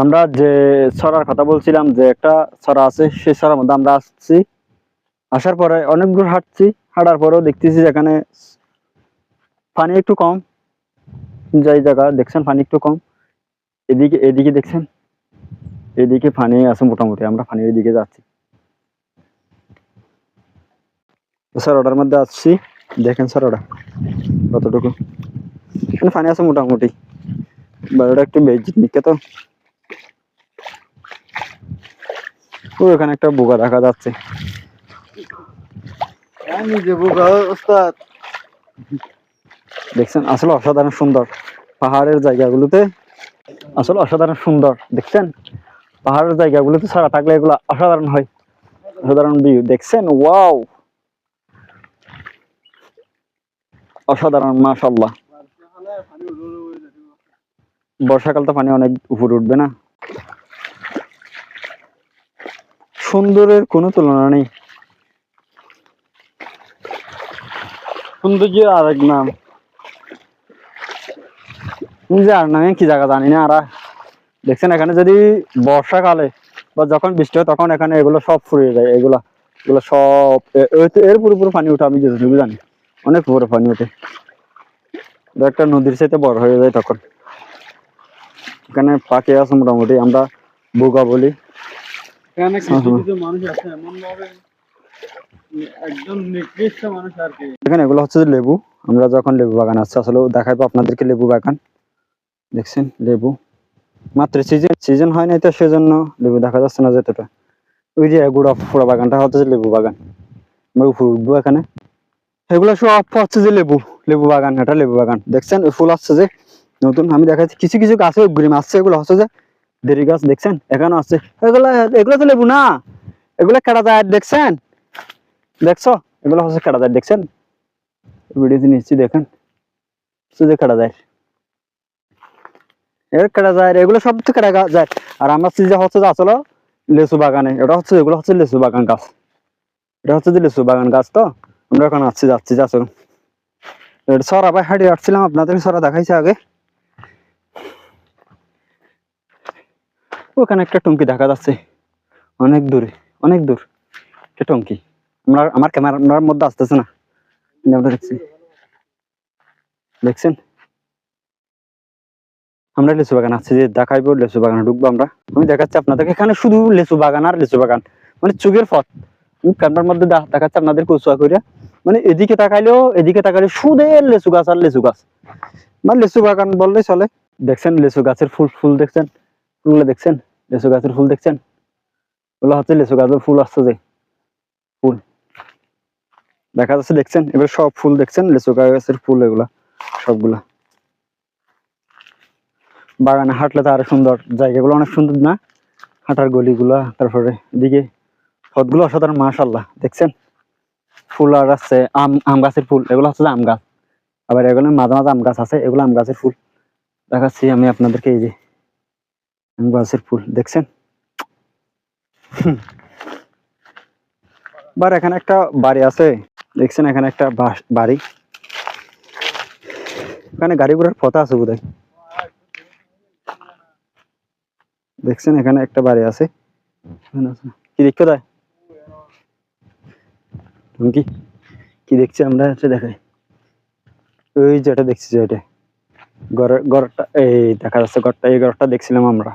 আমরা যে ছড়ার কথা বলছিলাম, যে একটা ছড়া আছে, সেই ছড়ার মধ্যে আমরা আসছি। আসার পরে অনেক দূর হাঁটছি, হাঁটার পরেও দেখতেছি যেখানে পানি একটু কম। যাই জায়গা দেখছেন পানি একটু কম। এদিকে এদিকে দেখছেন? এদিকে পানি আছে মোটামুটি, আমরা পানির দিকে যাচ্ছি। স্যার ওটার মধ্যে আসছি। দেখেন স্যার ওটা কতটুকু। পানি আছে মোটামুটি। বা ওটা একটু বেজিত নিকে তো। ও এখানে একটা বোকা দেখা যাচ্ছে। দেখছেন আসলে অসাধারণ সুন্দর। পাহাড়ের জায়গাগুলোতে আসলে অসাধারণ সুন্দর দেখছেন? পাহাড়ের জায়গাগুলোতে ছাড়া থাকলে এগুলো অসাধারণ হয়। অসাধারণ ভিউ দেখছেন? ওয়াও অসাধারণ মাশাল্লাহ বর্ষাকাল তো পানি অনেক উপরে উঠবে না? সুন্দরের কোনো তুলনা নেই। সৌন্দর্যের আরেক নাম। আর নামে কি জায়গা জানি না, আর। দেখছেন, এখানে যদি বর্ষাকালে বা যখন বৃষ্টি হয়, তখন এখানে এগুলো সব ফুরিয়ে যায়, এগুলা, এগুলো সব এর পুরো পুরো পানি ওঠে আমি যেটুকু জানি। অনেক পুরো পানি ওঠে একটা নদীর সাথে বড় হয়ে যায় তখন। এখানে পাখি আছে মোটামুটি, আমরা বোকা বলি। হুম, কিছু কিছু মানুষ আছে এমন ভাবে একদম নিকৃষ্ট মানুষ আর কি। এখানে এগুলো হচ্ছে লেবু। আমরা যখন লেবু বাগান আসছে আসলে দেখাবো আপনাদেরকে লেবু বাগান। দেখছেন? লেবু। মাত্র সিজন সিজন হয় নাই তো সেজন্য লেবু দেখা যাচ্ছে না যেতটা। ওই যে পুরো বাগানটা হচ্ছে যে লেবু বাগান। আমরা উপরে উঠবো এখানে। এগুলো সব হচ্ছে যে লেবু। লেবু বাগান এটা লেবু বাগান। দেখছেন? ফুল আসছে যে নতুন। আমি দেখাচ্ছি কিছু কিছু গাছে গ্রিম আসছে। এগুলো হচ্ছে যে দেরি গাছ, দেখছেন? এখানে আছে। এগুলো এগুলো তো লেবু না? এগুলো কেটা যায়, দেখছেন? দেখছ? এগুলো হচ্ছে কেটা যায়, দেখছেন? ভিডিওতে নিচ্ছি, দেখেন। শুধু কাটা যায়। এর কাটা যায় এগুলো সব তো কাটা যায়। আর আমার সিজা হচ্ছে যে আসলে লেচু বাগানে, এটা হচ্ছে এগুলো হচ্ছে লেচু বাগান গাছ। এটা হচ্ছে যে লেচু বাগান গাছ তো। আমরা এখন আসছি, যাচ্ছি যাচ্ছি। সরা ভাই হাঁটিয়ে আসছিলাম, আপনাদের সরা দেখাইছে আগে। ওখানে একটা টুঙ্কি দেখা যাচ্ছে। অনেক দূরে, অনেক দূর। একটা টুঙ্কি। আমরা, আমার ক্যামেরার মধ্যে আসতেছে না। দেখছি। দেখছেন? আমরা লিচু বাগান আছি যে দেখাইবো, লিচু বাগানে ঢুকবো আমরা। আমি দেখাচ্ছি আপনাদেরকে। এখানে শুধু লেচু বাগান আর লেচু বাগান। মানে চোখের পথ। ক্যামেরার মধ্যে দেখাচ্ছি আপনাদের কুচুয়া করিয়া মানে এদিকে তাকাইলেও, এদিকে তাকাইলে সুদের লেচু গাছ আর লেচু গাছ। মানে লেচু বাগান বললে চলে। দেখছেন? লেচু গাছের ফুল ফুল দেখছেন? ফুলগুলো দেখছেন? লিচু গাছের ফুল দেখছেন? ওগুলো হচ্ছে লিচু গাছের ফুল আসছে যে ফুল। দেখা যাচ্ছে দেখছেন? এবার সব ফুল দেখছেন? লিচু গাছের ফুল এগুলা, সবগুলা। বাগানে হাঁটলে তো আরও সুন্দর জায়গাগুলো অনেক সুন্দর না? হাঁটার গলিগুলা, তারপরে এদিকে পথগুলো অসাধারণ মাশাল্লাহ দেখছেন? ফুল আর আছে আম আম গাছের ফুল। এগুলো হচ্ছে আম গাছ। আবার এগুলো মাঝে মাঝে আম গাছ আছে, এগুলো আম গাছের ফুল। দেখাচ্ছি আমি আপনাদেরকে এই যে গাছের ফুল, দেখছেন। বার, এখানে একটা বাড়ি আছে। দেখছেন, এখানে একটা বাড়ি। এখানে গাড়ি ঘোড়ার পথ আছে বোধহয়। দেখছেন, এখানে একটা বাড়ি আছে। কি দেয় তুমি কি কি দেখছি আমরা? এটা দেখাই। ওই যেটা দেখছি যে এটা। ঘরের, ঘরটা, এই দেখা যাচ্ছে ঘরটা, এই ঘরটা দেখছিলাম আমরা।